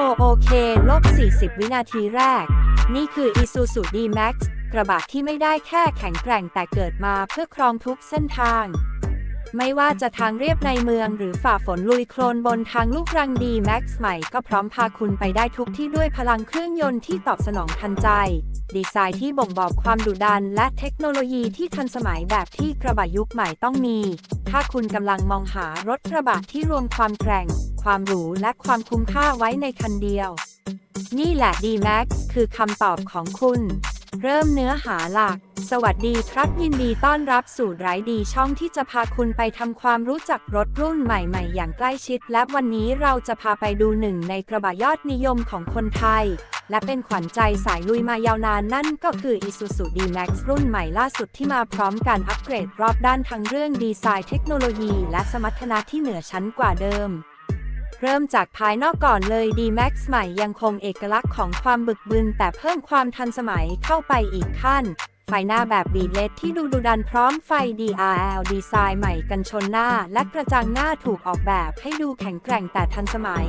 HOOK ลบ 40 วินาทีแรก นี่คือ Isuzu D-Max กระบะที่ไม่ได้แค่แข็งแกร่งแต่เกิดมาเพื่อครองทุกเส้นทาง ไม่ว่าจะทางเรียบในเมืองหรือฝ่าฝนลุยโคลนบนทางลูกรัง D-Max ใหม่ก็พร้อมพาคุณไปได้ทุกที่ด้วยพลังเครื่องยนต์ที่ตอบสนองทันใจ ดีไซน์ที่บ่งบอกความดุดัน และเทคโนโลยีที่ทันสมัยแบบที่กระบะยุคใหม่ต้องมี ถ้าคุณกำลังมองหารถกระบะที่รวมความแกร่ง ความหรูและความคุ้มค่าไว้ในคันเดียว นี่แหละ D-Max คือคำตอบของคุณ เริ่มเนื้อหาหลัก สวัสดีครับยินดีต้อนรับสู่ไรดีช่องที่จะพาคุณไปทำความรู้จักรถรุ่นใหม่ๆ อย่างใกล้ชิด และวันนี้เราจะพาไปดูหนึ่งในกระบะยอดนิยมของคนไทย และเป็นขวัญใจสายลุยมายาวนานนั่นก็คือ Isuzu D-Max รุ่นใหม่ล่าสุดที่มาพร้อมการอัปเกรดรอบด้านทั้งเรื่องดีไซน์เทคโนโลยี และสมรรถนะที่เหนือชั้นกว่าเดิม เริ่มจากภายนอกก่อนเลย D-Max ใหม่ยังคงเอกลักษณ์ของความบึกบึน แต่เพิ่มความทันสมัยเข้าไปอีกขั้น ไฟหน้าแบบบีเลดที่ดูดุดันพร้อมไฟ DRL ดีไซน์ใหม่กันชนหน้า และกระจังหน้าถูกออกแบบให้ดูแข็งแกร่งแต่ทันสมัย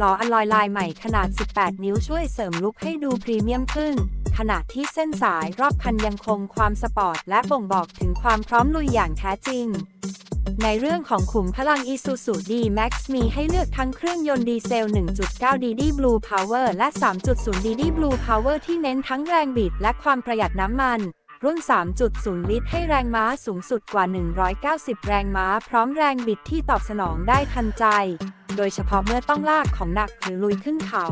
ล้ออลลอยลายใหม่ขนาด 18 นิ้วช่วยเสริมลุคให้ดูพรีเมียมขึ้น ขณะที่เส้นสายรอบคันยังคงความสปอร์ตและบ่งบอกถึงความพร้อมลุยอย่างแท้จริง ในเรื่องของขุมพลัง Isuzu D-Max มีให้เลือกทั้งเครื่องยนต์ดีเซล 1.9 DD Blue Power และ 3.0 DD Blue Power ที่เน้นทั้งแรงบิดและความประหยัดน้ำมัน รุ่น 3.0 ลิตรให้แรงม้าสูงสุดกว่า 190 แรงม้า พร้อมแรงบิดที่ตอบสนองได้ทันใจ โดยเฉพาะเมื่อต้องลากของหนักหรือลุยขึ้นเขา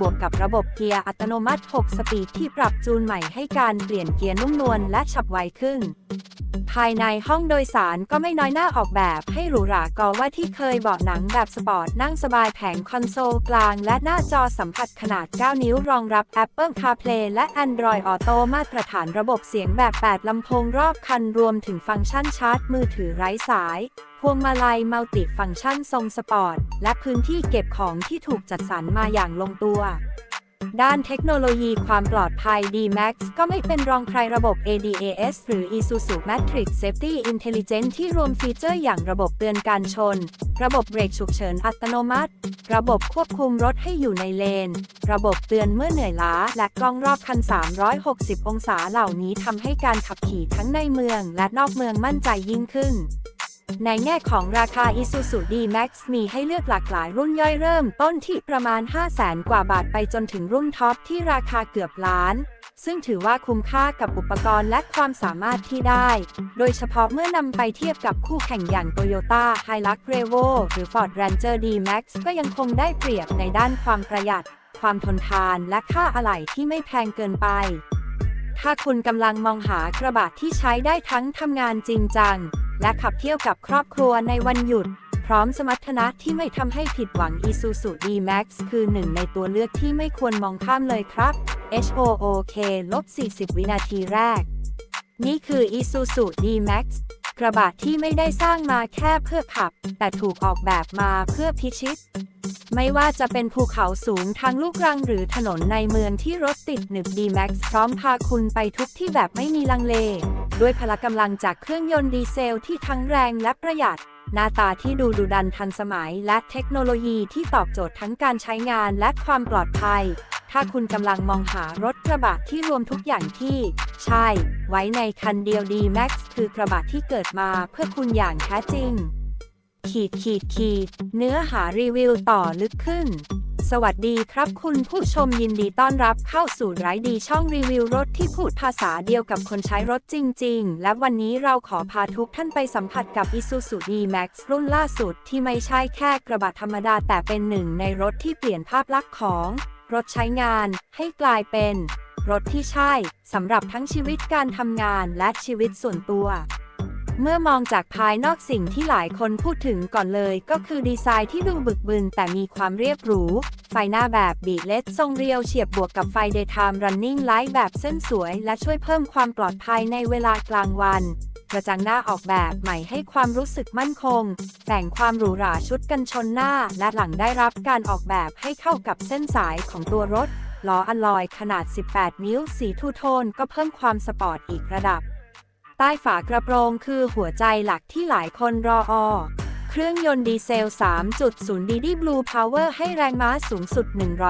บวกกับระบบเกียร์อัตโนมัติ 6 สปีดที่ปรับจูนใหม่ให้การเปลี่ยนเกียร์นุ่มนวลและฉับไวขึ้น ภายในห้องโดยสารก็ไม่น้อยหน้าออกแบบให้หรูหรากอว่าที่เคยเบาะหนังแบบสปอร์ตนั่งสบายแผงคอนโซลกลางและหน้าจอสัมผัสขนาด 9 นิ้วรองรับ Apple CarPlay และ Android Auto มาตรฐานระบบเสียงแบบ 8 ลำโพงรอบคันรวมถึงฟังก์ชันชาร์จมือถือไร้สาย พวงมาลัยมัลติฟังก์ชันทรงสปอร์ต และพื้นที่เก็บของที่ถูกจัดสรรมาอย่างลงตัว ด้านเทคโนโลยีความปลอดภัย D-Max ก็ไม่เป็นรองใครระบบ ADAS หรือ Isuzu Matrix Safety Intelligence ที่รวมฟีเจอร์อย่างระบบเตือนการชน ระบบเบรกฉุกเฉินอัตโนมัติ ระบบควบคุมรถให้อยู่ในเลน ระบบเตือนเมื่อเหนื่อยล้า และกล้องรอบคัน 360 องศาเหล่านี้ทำให้การขับขี่ทั้งในเมืองและนอกเมืองมั่นใจยิ่งขึ้น ในแง่ของราคา Isuzu D-Max มีให้เลือกหลากหลายรุ่นย่อยเริ่มต้นที่ประมาณ 500,000กว่าบาทไปจนถึงรุ่นท็อปที่ราคาเกือบล้าน ซึ่งถือว่าคุ้มค่ากับอุปกรณ์และความสามารถที่ได้ โดยเฉพาะเมื่อนำไปเทียบกับคู่แข่งอย่าง Toyota Hilux Revo หรือ Ford Ranger D-Max ก็ยังคงได้เปรียบในด้านความประหยัด ความทนทานและค่าอะไหล่ที่ไม่แพงเกินไปถ้าคุณกำลังมองหากระบะที่ใช้ได้ทั้งทำงานจริงจัง และขับเที่ยวกับครอบครัวในวันหยุด พร้อมสมรรถนะที่ไม่ทำให้ผิดหวัง Isuzu D-Max คือหนึ่งในตัวเลือกที่ไม่ควรมองข้ามเลยครับ HOOK ลบ 40 วินาทีแรก นี่คือ Isuzu D-Max กระบะที่ไม่ได้สร้างมาแค่เพื่อขับ แต่ถูกออกแบบมาเพื่อพิชิต ไม่ว่าจะเป็นภูเขาสูงทางลูกรังหรือถนนในเมืองที่รถติดหนึบ D-Max พร้อมพาคุณไปทุกที่แบบไม่มีลังเล ด้วยพละกำลังจากเครื่องยนต์ดีเซลที่ทั้งแรงและประหยัด หน้าตาที่ดูดุดันทันสมัย และเทคโนโลยีที่ตอบโจทย์ทั้งการใช้งานและความปลอดภัย ถ้าคุณกำลังมองหารถกระบะที่รวมทุกอย่างที่ ใช่ ไว้ในคันเดียว D-Max คือกระบะที่เกิดมาเพื่อคุณอย่างแท้จริง ขีดขีดขีดเนื้อหารีวิวต่อลึกขึ้น สวัสดีครับคุณผู้ชมยินดีต้อนรับเข้าสู่ไรดีช่องรีวิวรถที่พูดภาษาเดียวกับคนใช้รถจริง ๆ และวันนี้เราขอพาทุกท่านไปสัมผัสกับ Isuzu D-Max รุ่นล่าสุดที่ไม่ใช่แค่กระบะธรรมดาแต่เป็นหนึ่งในรถที่เปลี่ยนภาพลักษณ์ของ รถใช้งานให้กลายเป็น รถที่ใช่สำหรับทั้งชีวิตการทำงานและชีวิตส่วนตัว เมื่อมองจากภายนอกสิ่งที่หลายคนพูดถึงก่อนเลยก็คือดีไซน์ที่ดูบึกบึนแต่มีความเรียบหรู ไฟหน้าแบบบีเลสทรงเรียวเฉียบบวกกับไฟ Daytime Running Light แบบเส้นสวย และช่วยเพิ่มความปลอดภัยในเวลากลางวันกระจังหน้าออกแบบใหม่ให้ความรู้สึกมั่นคง แต่งความหรูหราชุดกันชนหน้า และหลังได้รับการออกแบบให้เข้ากับเส้นสายของตัวรถล้ออลลอยขนาด 18 นิ้ว สีทูโทนก็เพิ่มความสปอร์ตอีกระดับ ใต้ฝากระโปรงคือหัวใจหลักที่หลายคนรออเครื่องยนต์ดีเซล 3.0 DD Blue Power ให้แรงม้าสูงสุด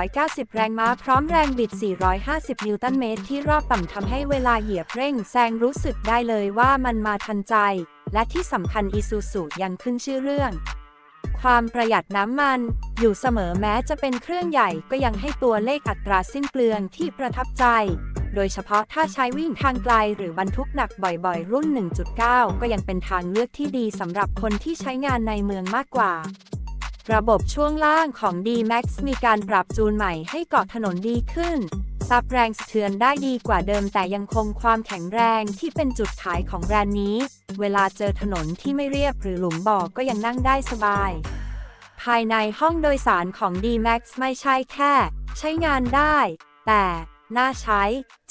190 แรงม้าพร้อมแรงบิด 450 นิวตันเมตร ที่รอบต่ำทำให้เวลาเหยียบเร่งแซงรู้สึกได้เลยว่ามันมาทันใจ และที่สำคัญ Isuzu ยังขึ้นชื่อเรื่อง ความประหยัดน้ำมัน อยู่เสมอแม้จะเป็นเครื่องใหญ่ก็ยังให้ตัวเลขอัตราสิ้นเปลืองที่ประทับใจ โดยเฉพาะถ้าใช้วิ่งทางไกลหรือบรรทุกหนักบ่อยๆ รุ่น 1.9 ก็ยังเป็นทางเลือกที่ดีสำหรับคนที่ใช้งานในเมืองมากกว่า ระบบช่วงล่างของ D-Max มีการปรับจูนใหม่ให้เกาะถนนดีขึ้น ซับแรงสะเทือนได้ดีกว่าเดิมแต่ยังคงความแข็งแรงที่เป็นจุดขายของแบรนด์นี้ เวลาเจอถนนที่ไม่เรียบหรือหลุมบ่อก็ยังนั่งได้สบาย ภายในห้องโดยสารของ D-Max ไม่ใช่แค่ ใช้งานได้ แต่ น่าใช้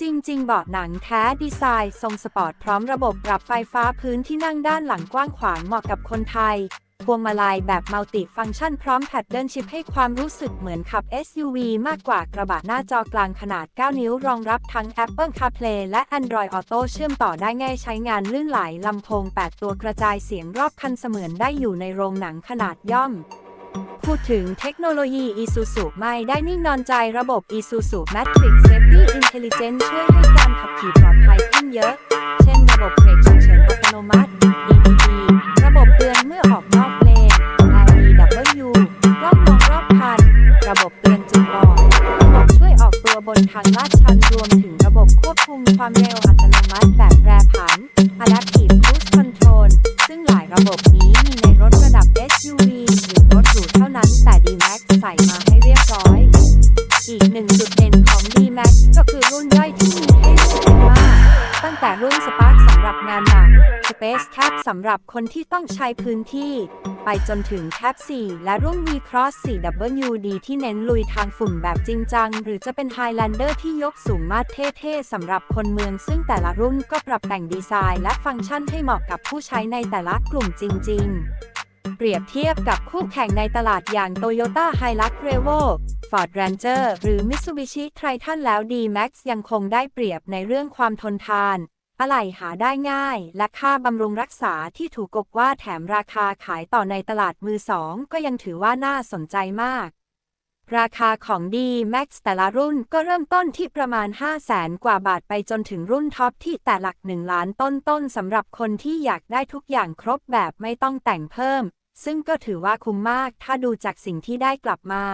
จริง ๆ เบาะหนังแท้ดีไซน์ ทรงสปอร์ตพร้อมระบบปรับไฟฟ้าพื้นที่นั่งด้านหลังกว้างขวางเหมาะกับคนไทย พวงมาลัยแบบมัลติฟังก์ชันพร้อมแพดเดิลชิพให้ความรู้สึกเหมือนขับ SUV มากกว่ากระบะหน้าจอกลางขนาด 9 นิ้วรองรับทั้ง Apple CarPlay และ Android Auto เชื่อมต่อได้ง่ายใช้งานลื่นไหลลำโพง 8 ตัวกระจายเสียงรอบคันเสมือนได้อยู่ในโรงหนังขนาดย่อม พูดถึงเทคโนโลยี Isuzu ไม่ได้นิ่งนอนใจระบบ Isuzu Matrix Safety Intelligence ช่วยให้การขับขี่ปลอดภัยขึ้นเยอะ เช่นระบบเบรกฉุกเฉินอัตโนมัติ EDD ระบบเตือนเมื่อออกนอกเลน REW กล้องมองรอบคัน ระบบเตือนจุดอ่อนระบบช่วยออกตัวบนทางลาดชันรวมถึงระบบควบคุมความเร็วอัตโนมัติ งจุดเด่นของ D-Max ก็คือรุ่นย่อยที่มีให้เลือกมาก ตั้งแต่รุ่น Spark สำหรับงานหนัก Space Cap สำหรับคนที่ต้องใช้พื้นที่ ไปจนถึง Cap 4และรุ่น V-Cross 4WD ที่เน้นลุยทางฝุ่นแบบจริงจัง หรือจะเป็น Highlander ที่ยกสูงมาเท่ๆสำหรับคนเมือง ซึ่งแต่ละรุ่นก็ปรับแต่งดีไซน์ และฟังก์ชันให้เหมาะกับผู้ใช้ในแต่ละกลุ่มจริง ๆ เปรียบเทียบกับคู่แข่งในตลาดอย่าง Toyota Hilux Revo Ford Ranger หรือ Mitsubishi Triton แล้ว D-Max ยังคงได้เปรียบในเรื่องความทนทาน อะไหล่หาได้ง่าย และค่าบำรุงรักษาที่ถูกกบว่าแถมราคาขายต่อในตลาดมือสอง ก็ยังถือว่าน่าสนใจมาก ราคาของ D-Max แต่ละรุ่นก็เริ่มต้นที่ประมาณ 5 0 0แสนกว่าบาทไปจนถึงรุ่นท็อปที่แต่หลัก 1 ล้านต้นๆสำหรับคนที่อยากได้ทุกอย่างครบแบบไม่ต้องแต่งเพิ่ม ซึ่งก็ถือว่าคุ้มมากถ้าดูจากสิ่งที่ได้กลับมา